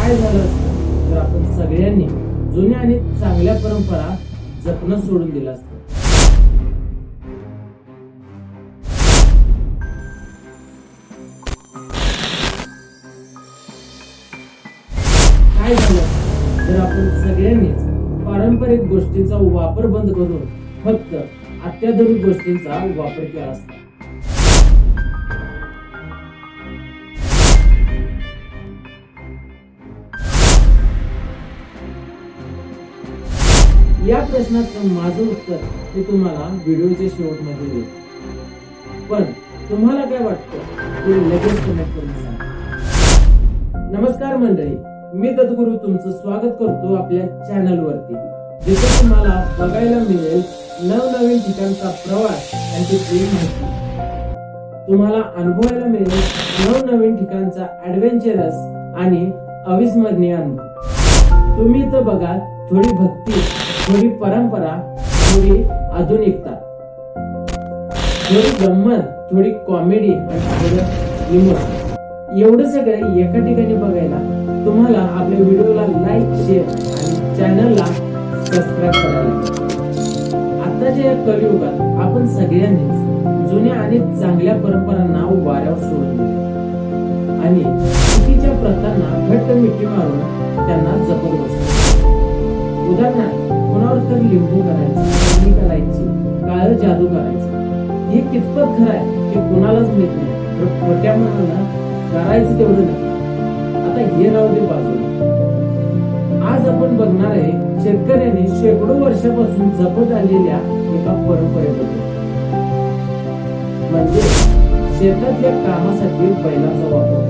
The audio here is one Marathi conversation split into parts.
काय झालं असतं? जर आपण सगळ्यांनी जुन्या आणि चांगल्या परंपरा जपणं सोडून दिलं असतं. काय झालं जर आपण सगळ्यांनीच पारंपरिक गोष्टींचा वापर बंद करून फक्त अत्याधुनिक गोष्टींचा वापर केला असता या प्रश्नाचं माझं उत्तर मी तुम्हाला व्हिडिओच्या शेवटमध्ये देईल पण तुम्हाला काय वाटतं? ते लगेच कमेंट करून सांगा. नमस्कार मंडळी मी तद्गुरु तुमचं स्वागत करतो आपल्या चॅनलवरती जिथे तुम्हाला बघायला मिळेल नवनवीन ठिकाणचा प्रवास आणि तिथली माहिती. तुम्हाला अनुभवायला मिळेल नवनवीन ठिकाणचा ऍडव्हेंचरस आणि अविस्मरणीय अनुभव. तुम्ही तर बघा थोडी भक्ती थोडी परंपरा थोडी आधुनिकता. थोडी गंमत थोडी कॉमेडी आणि थोडं इमोशन एवढं सगळं एका ठिकाणी बघायला तुम्हाला आपल्या व्हिडिओला लाईक शेअर आणि चॅनलला सबस्क्राईब करायला आताच्या या कलियुगात आपण सगळ्यांनीच जुन्या आणि चांगल्या परंपरांना वाऱ्यावर सोडून दिले. आणि चुकीच्या प्रथांना घट्ट मिठी मारून त्यांना जपत बसतो उदाहरणार्थ कोणावर तर लिंबू करायचं करायची काळ जादू करायचं. हे कितपत खरं आहे हे कोणालाच माहीत नाही. तर खोट्या मनाला करायचं तेवढं नाही. आता हे राहू दे बाजूला. आज आपण बघणार आहे शेतकऱ्यांनी शेकडो वर्षापासून जपत आलेल्या एका परंपरेबद्दल म्हणजे शेतातल्या कामासाठी बैलांचा वापर.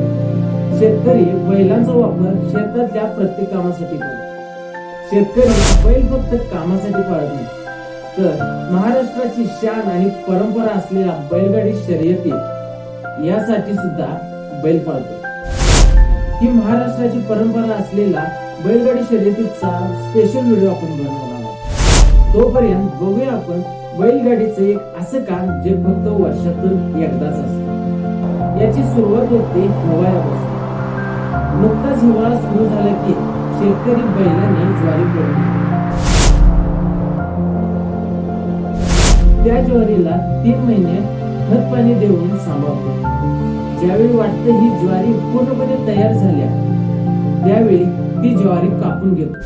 शेतकरी बैलांचा वापर शेतातल्या प्रत्येक कामासाठी करतो. शेतकरी बैल फक्त कामासाठी पाळत नाही. तर महाराष्ट्राची शान आणि परंपरा असलेल्या बैलगाडी शर्यती यासाठी सुद्धा बैल पाळतो. ही महाराष्ट्राची परंपरा असलेला बैलगाडी शर्यतीचा स्पेशल व्हिडिओ आपण बनवणार आहोत. तोपर्यंत बघूया आपण बैलगाडीचं एक असं काम जे फक्त वर्षातून एकदाच असतं. याची सुरुवात होते हिवाळ्यापासून. नुकताच हिवाळा सुरू झाला की शेतकरी बैलाने ज्वारी पेरली. त्या ज्वारीला तीन महिने खत पाणी देऊन सांभाळतो. ज्यावेळी वाटतं ही ज्वारी पूर्णपणे तयार झाल्या त्यावेळी ती ज्वारी कापून घेतो.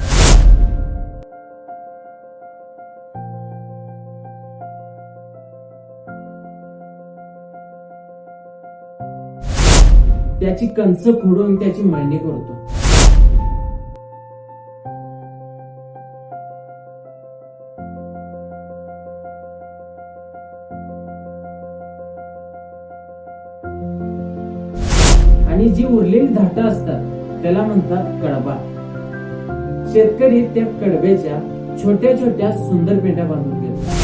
त्याची कंच फोडून त्याची मळणी करतो. आणि जी उरलेली धाटा असतात त्याला म्हणतात कडबा. शेतकरी त्या कडब्याच्या छोट्या छोट्या सुंदर पेंढ्या बांधून घेतात.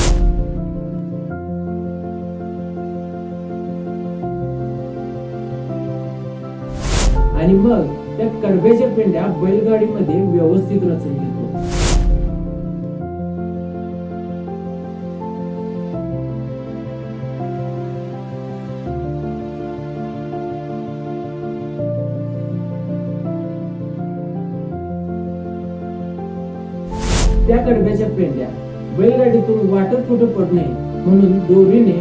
आणि मग त्या कडब्याच्या पेंड्या बैलगाडीमध्ये व्यवस्थित रचून घेतो. त्या कडब्याच्या पेंड्या बैलगाडीतून वाटत कुठं पडणे नये म्हणून दोरीने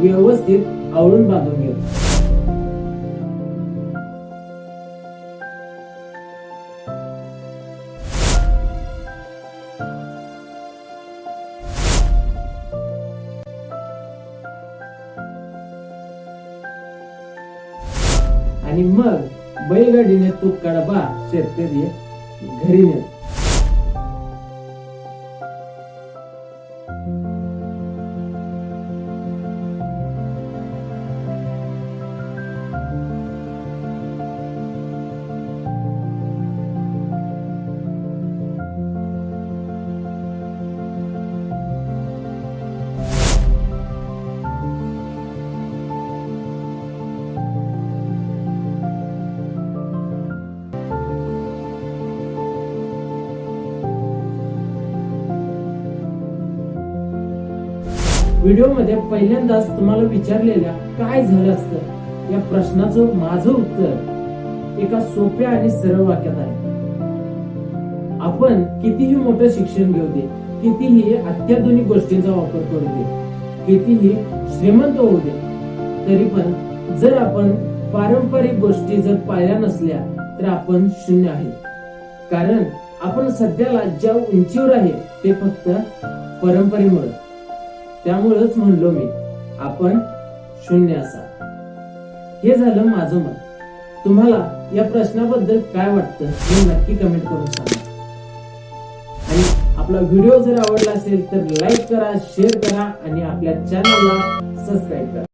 व्यवस्थित आवळून बांधून घेतो आणि मग बैलगाडीने तो कडबा शेतकरी घरी नेत व्हिडिओमध्ये पहिल्यांदाच तुम्हाला विचारलेल्या काय झालं असतं या प्रश्नाचं माझं उत्तर एका सोप्या आणि सरळ वाक्यात आहे. आपण कितीही मोठं शिक्षण घेऊ दे कितीही अत्याधुनिक गोष्टींचा वापर करू दे कितीही श्रीमंत होऊ दे तरी पण जर आपण पारंपरिक गोष्टी जर पाळल्या नसल्या तर आपण शून्य आहे. कारण आपण सध्याला ज्या उंचीवर आहे ते फक्त परंपरेमुळे. त्यामुळेच म्हणलो मी आपण शून्य असा. हे झालं माझं मत. तुम्हाला या प्रश्नाबद्दल काय वाटतं हे नक्की कमेंट करून सांगा. आणि आपला व्हिडिओ जर आवडला असेल तर लाईक करा शेअर करा आणि आपल्या चॅनलला सबस्क्राईब करा.